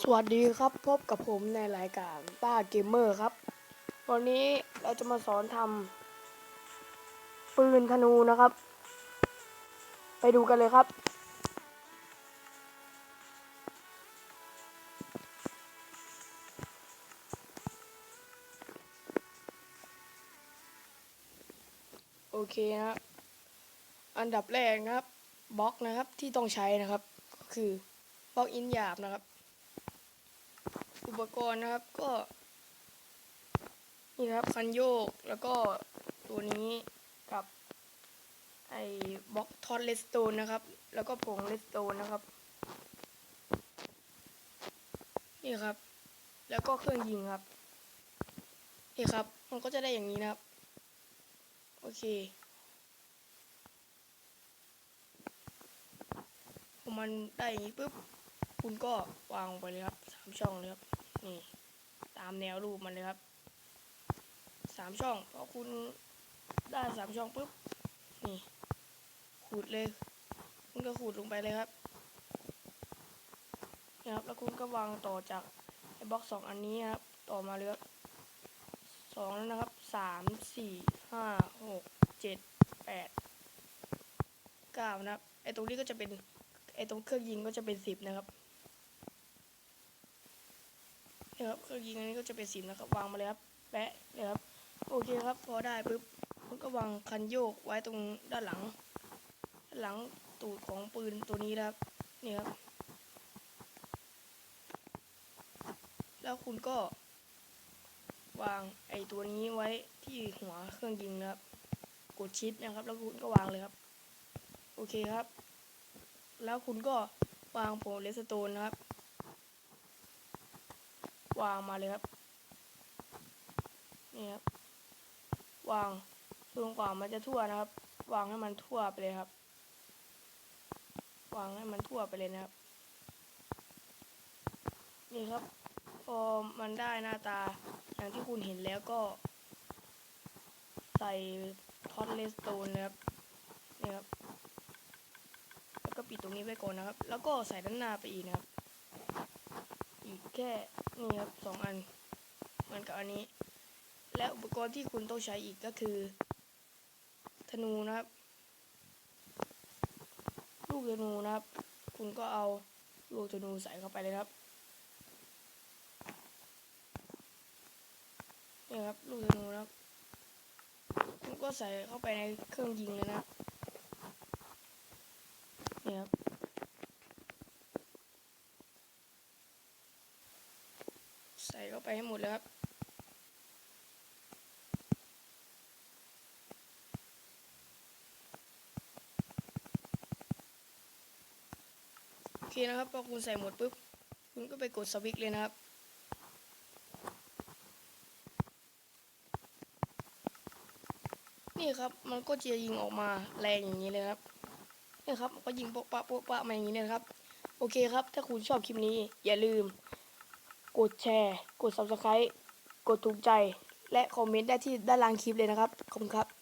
สวัสดีครับพบกับผมในรายการต้าเกมเมอร์ครับ วันนี้เราจะมาสอนทำปืนธนูนะครับ ไปดูกันเลยครับ โอเคนะครับ อันดับแรกนะครับบล็อกนะครับที่ต้องใช้นะครับ ก็คือบล็อกอินหยาบนะครับ อุปกรณ์นะครับก็ นี่ครับคันโยกแล้วก็ตัวนี้กับไอ้บล็อกทอดเลสโตนนะครับ แล้วก็ผงเลสโตนนะครับ นี่ครับ แล้วก็เครื่องยิงครับนี่ครับ มันก็จะได้อย่างนี้นะครับ โอเคพอมันได้อย่างนี้ปุ๊บ คุณก็วางไปเลยครับสามช่องเลยครับ นี่ ตามแนวรูปมันเลยครับสามช่องพอคุณได้สามช่องปุ๊บนี่ขูดเลย คุณก็ขูดลงไปเลยครับนี่ครับ แล้วคุณก็วางต่อจากไอ้บล็อกสองอันนี้ครับ ต่อมาเลยครับสองแล้วนะครับสามสี่ห้าหกเจ็ดแปดเก้านะครับไอ้ตรงนี้ก็จะเป็นไอ้ตรงเครื่องยิงก็จะเป็นสิบนะครับ ครับเครื่องยิงอันนี้ก็จะเป็นสิบนะครับ วางมาเลยครับแปะเลยครับโอเคครับ พอได้ปุ๊บคุณก็วางคันโยกไว้ตรงด้านหลังด้านหลังตูดของปืนตัวนี้นะครับนี่ครับ แล้วคุณก็ วางไอ้ตัวนี้ไว้ที่หัวเครื่องยิงนะครับ กดชิปนะครับ แล้วคุณก็วางเลยครับ โอเคครับ แล้วคุณก็วางโผงเลสโตนนะครับ วางมาเลยครับ นี่ครับ วางจนกว่ามันจะทั่วนะครับ วางให้มันทั่วไปเลยครับ วางให้มันทั่วไปเลยนะครับ นี่ครับพอมันได้หน้าตาอย่างที่คุณเห็นแล้วก็ ใส่ท็อตเลสโตนนะครับนี่ครับแล้วก็ปิดตรงนี้ไว้ก่อนนะครับ แล้วก็ใส่ด้านหน้าไปอีกนะครับ อีกแค่นี่ครับสองอันเหมือนกับอันนี้ และอุปกรณ์ที่คุณต้องใช้อีกก็คือ ธนูนะครับ ลูกธนูนะครับ คุณก็เอาลูกธนูใส่เข้าไปเลยครับนี่ครับลูกธนูนะครับ คุณก็ใส่เข้าไปในเครื่องยิงเลยนะครับนี่ครับ ใส่เข้า ไปให้หมดเลยครับโอเคนะครับพอคุณใส่หมดปุ๊บคุณก็ไปกดสวิตช์เลยนะครับนี่ครับมันก็จะยิงออกมาแรงอย่างนี้เลยครับนี่ครับมันก็ยิงโป๊ะปะโป๊ะปะมาอย่างนี้เลยนะครับ โอเคครับ ถ้าคุณชอบคลิปนี้อย่าลืม กดแชร์ กด subscribe กดถูกใจ และคอมเมนต์ได้ที่ด้านล่างคลิปเลยนะครับ ขอบคุณครับ